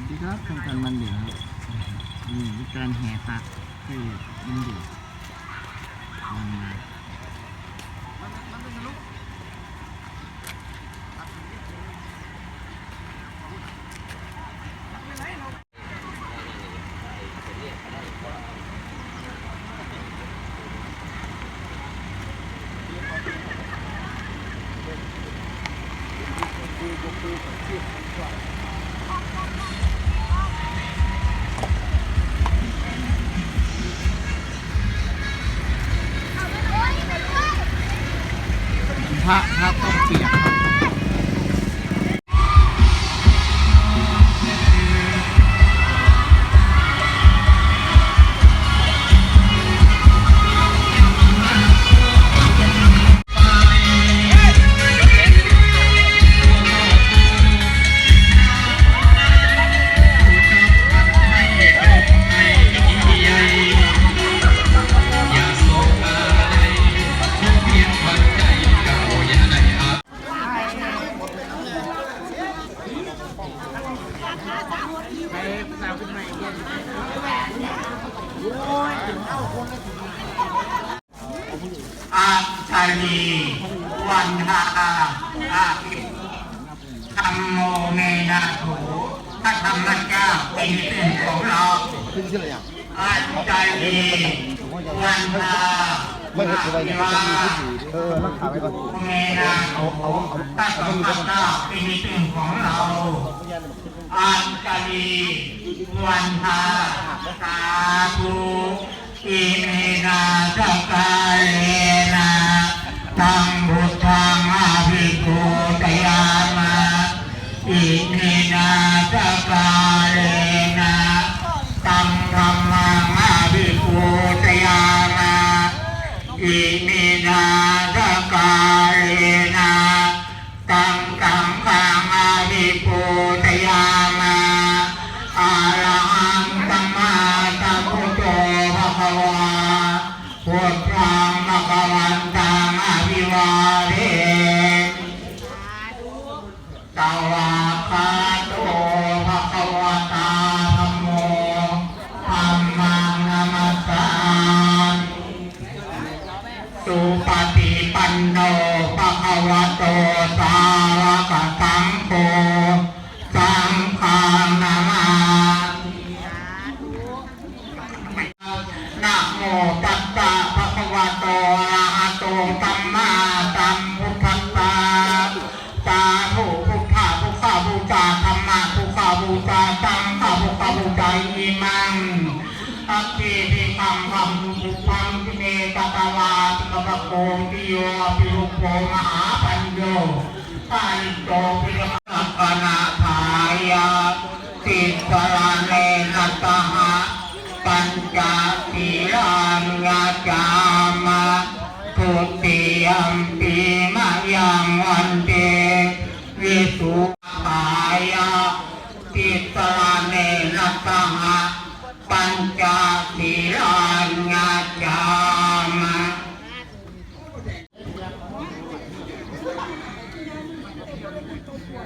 วัสดีครับทางการมันเหลือครับนี่การแห่ปักที่มันอยู่มันมา พระพระต้องเปียก เมนาโถพระธรรมเจ้าเป็นเป็นของเราอาชาลีวันทาไม่เห็นอะไรเนี่ยต้องมีผู้ถือเออรักษาไว้ก่อนเมนาโถพระธรรมเจ้าเป็นเป็นของเราอาจารีวันทาสาธุอิเมนา วะโตสาวกสังโฆสังฆานามานะโมตัสสะภะคะวะโตอะระหะโตสัมมาสัมพุทธัสสะสาธุพุทธะพุทธะบูชาธรรมะพุทธะบูชาสังฆะพุทธะบูชาอิมังอัคคีทิคัมคัมสุพังทิเมตตะาติกะโกงติโยปิรุโกมหาปัญโยปาริโตปิรมัปนาทายาติสรานเนนัตหะปัญจสีลังยาจามะทุติยมปีมะยังวันติ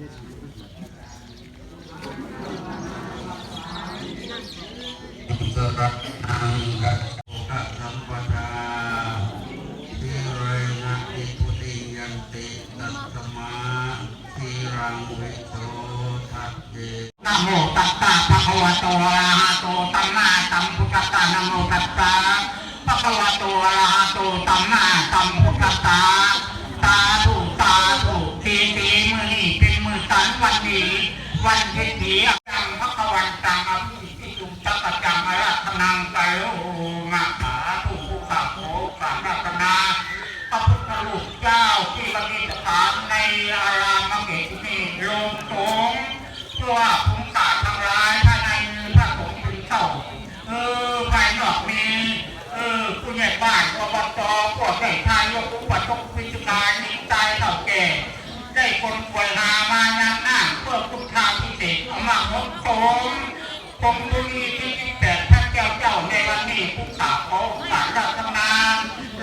สระนังกัจโกะสัมปทาทิเรนะอิปุติยันติตัสสมาทิรังวิโสทัตเตนะโมตัสสะภะคะวะโตอะระหะโตสัมมาสัมพุทธัสสะนะ วันตังอภิพิยุงจักจังอรัธนังไตโลงาขาผู้ผู้ขาโผสามรัตนาพระพุทธรูปเจ้าที่ประดิษฐานในอารามมเกตุนีโลงสงชั่วภูมิศาสตร์ทั้งหลายภายในพระสงฆ์ถึงเศร้าเออภายนอกมีเออผู้ใหญ่บ้านอบตพวกใหญ่ทายกผู้วัดต้องพิจารณานิจใจเถ่าแก่ ได้คนควรหามา พิเศษเอามผมผมดุนีที่ที่แต่ท่านเจ้าเจ้าในวันนี้ผู้สาขอขาสารรัตนาน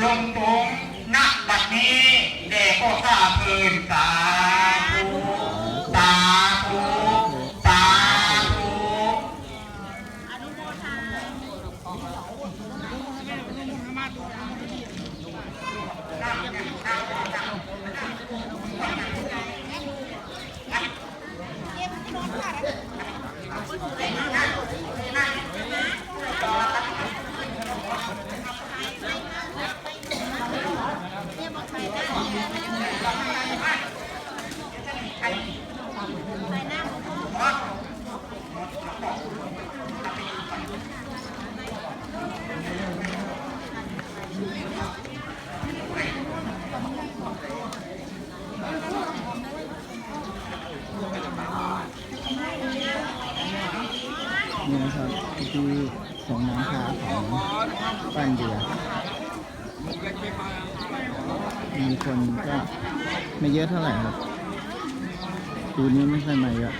ลงตรงนักบัดนี้แด่ก็ข้าเพื่นสาธุสาธุสาธุ นี่นะครับที่สองน้ำชาของบ้านเดีย มีคนก็ไม่เยอะเท่าไหร่ครับปีนี้ไม่ค่อยมาเยอะ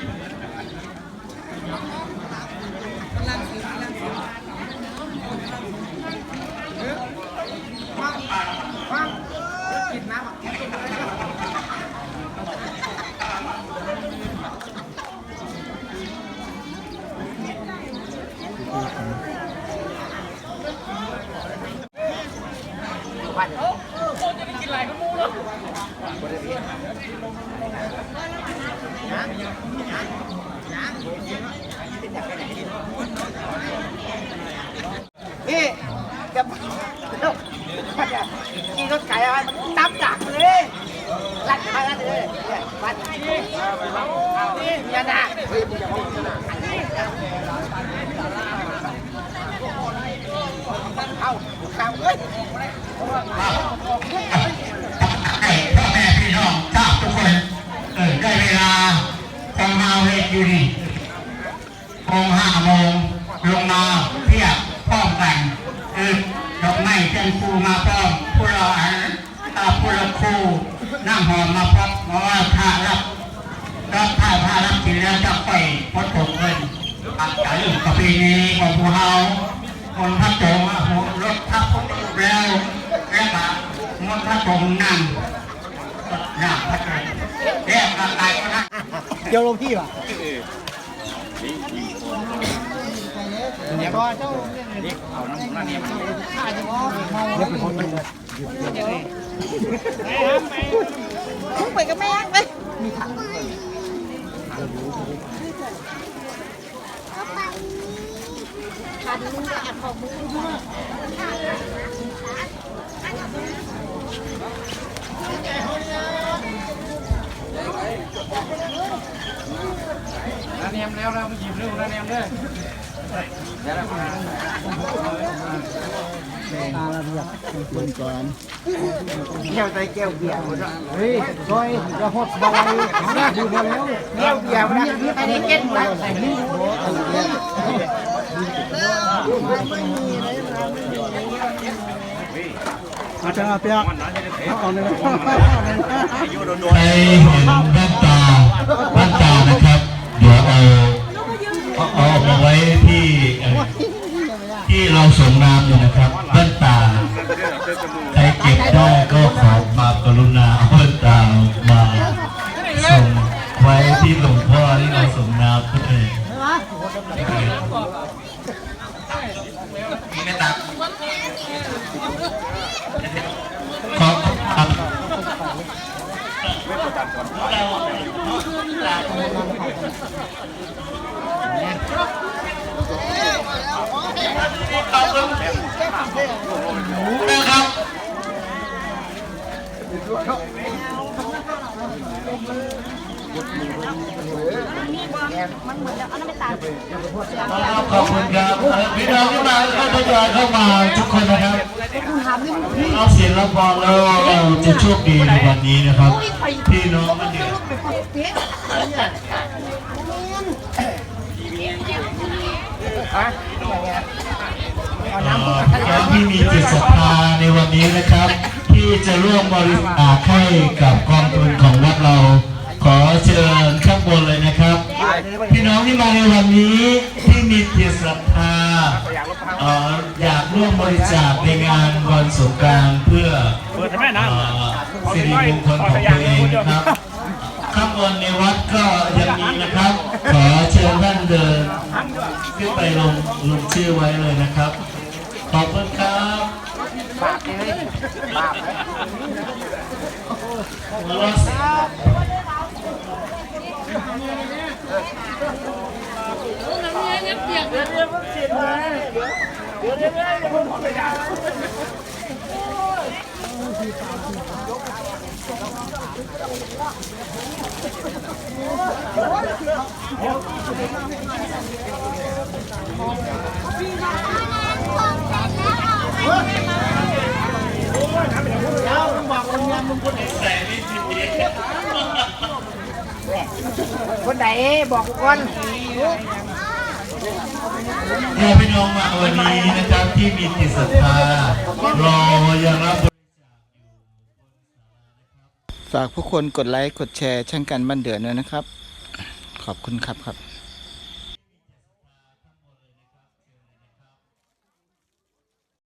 กินรถไก่อะไรมันตับดักเลยรัดมาแล้วเลยเนี่ยมันนี่ยันนะเอาข้าวเอ้ยให้พ่อแม่พี่น้องทราบทุกคนเออได้เวลาของเฮาเฮ็ดอยู่นี่โมงห้าโมงลงมาเพียบพร้อมกันเออดอกไม้ เชิญครูมาพร้อมผู้เราอันอ่าผู้เราครูนั่งหอมมาพร้อมเพราะว่าถ้ารับรับถ้าถ้ารับสิแล้วจะไปพดถกเงินอันจะเรื่องประเพณีของพวกเราคนพระโจงอะรถทับพุทธแล้วแล้วก็มนต์พระโจงนั่งหน้าพระจันทร์แยกร่างกายก็ได้เดี๋ยวลงพี่ป่ะเดี๋ยวพอเจ้านี่เอาน้ำ มันนี่มันเดี๋ยวเป็นคนมันเลยไปกับแม่ไปน้าเนียมแล้วเราไปหยิบเรื่องน้าเนียมเลยเดี๋ยวเรามาตาละเบียดคนก่อนเที่ยวใจแก้วเร์เฮ้ยรอยระหดบอยน่าดูมาแล้วแก้วเบียร์นะอันนี้เก็ต ไว้ใส่นี่อาจารย์เปียกเอาเลยใครเห็นแว่นตาแว่ เราส่งน้ำอยู่นะครับแว่นตาใครเก็บได้ก็ขอมากรุณาเอาแว่นตามาส่งไว้ที่หลวงพ่อที่เราส่งน้ำทุกท่ามีแม่ตาขอครับ นะครับขอบคุณครับพี่น้องที่มาก็ทยอยเข้ามาทุกคนนะครับเอาเสียงรับฟังแล้วเราจะโชคดีในวันนี้นะครับ พี่น้องมันเดือดแขกที่มีจิตศรัทธาในวันนี้นะครับ ที่จะร่วมบริจาคให้กับกองทุนของวัดเรา ขอเชิญข้างบนเลยนะครับ พี่น้องที่มาในวันนี้ที่มีจิตศรัทธาเอ่ออยากร่วมบริจาคในงานวันสงกรานต์เพื่อเอ่อสิริมงคลของตัวเองนะครับข้างบนในวัดก็ยัง ขึ้นไปลงลงชื่อไว้เลยนะครับ ขอบคุณครับบาปเลยบาปเลยหัวเราะ คนไหนบอกกูก่อนเราพี่น้องมาวันนี้นะครับที่มีจิตศรัทธารอยังรับบริจาคอยู่ฝากผู้คนกดไลค์ กดแชร์ ช่างกันบ้านเดือนด้วยนะครับ ขอบคุณครับครับ